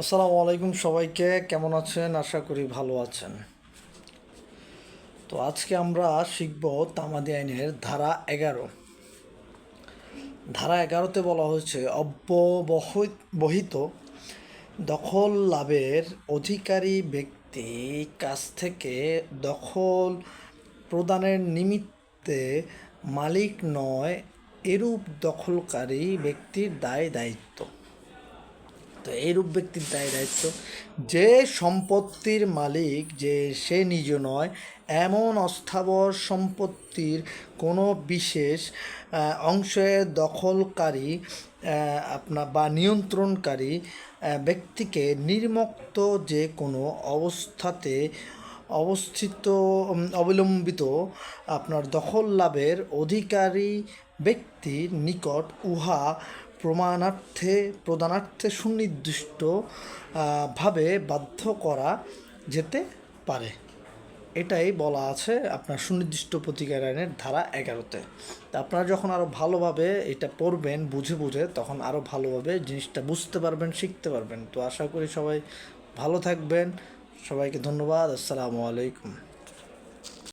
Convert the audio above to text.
আসসালামু আলাইকুম সবাইকে, কেমন আছেন? আশা করি ভালো আছেন। তো আজকে আমরা শিখব তামাদি আইনের ধারা এগারো। ধারা এগারোতে বলা হয়েছে, অব্যবহিত দখল লাভের অধিকারী ব্যক্তি কাছ থেকে দখল প্রদানের নিমিত্তে মালিক নয়, এরূপ দখলকারী ব্যক্তির দায় দায়িত্ব। তো এইরূপ ব্যক্তির দায় দায়িত্ব। যে সম্পত্তির মালিক, যে সে নিজ নয়, এমন অস্থাবর সম্পত্তির কোনো বিশেষ অংশে দখলকারী আপনার বা নিয়ন্ত্রণকারী ব্যক্তিকে নির্মুক্ত যে কোনো অবস্থাতে অবস্থিত অবলম্বিত আপনার দখল লাভের অধিকারী ব্যক্তির নিকট উহা প্রমাণার্থে, প্রদানার্থে সুনির্দিষ্ট ভাবে বাধ্য করা যেতে পারে। এটাই বলা আছে আপনার সুনির্দিষ্ট প্রতিকার আইনের ধারা এগারোতে। তা আপনারা যখন আরও ভালোভাবে এটা পড়বেন, বুঝে বুঝে, তখন আরও ভালোভাবে জিনিসটা বুঝতে পারবেন, শিখতে পারবেন। তো আশা করি সবাই ভালো থাকবেন। সবাইকে ধন্যবাদ। আসসালামু আলাইকুম।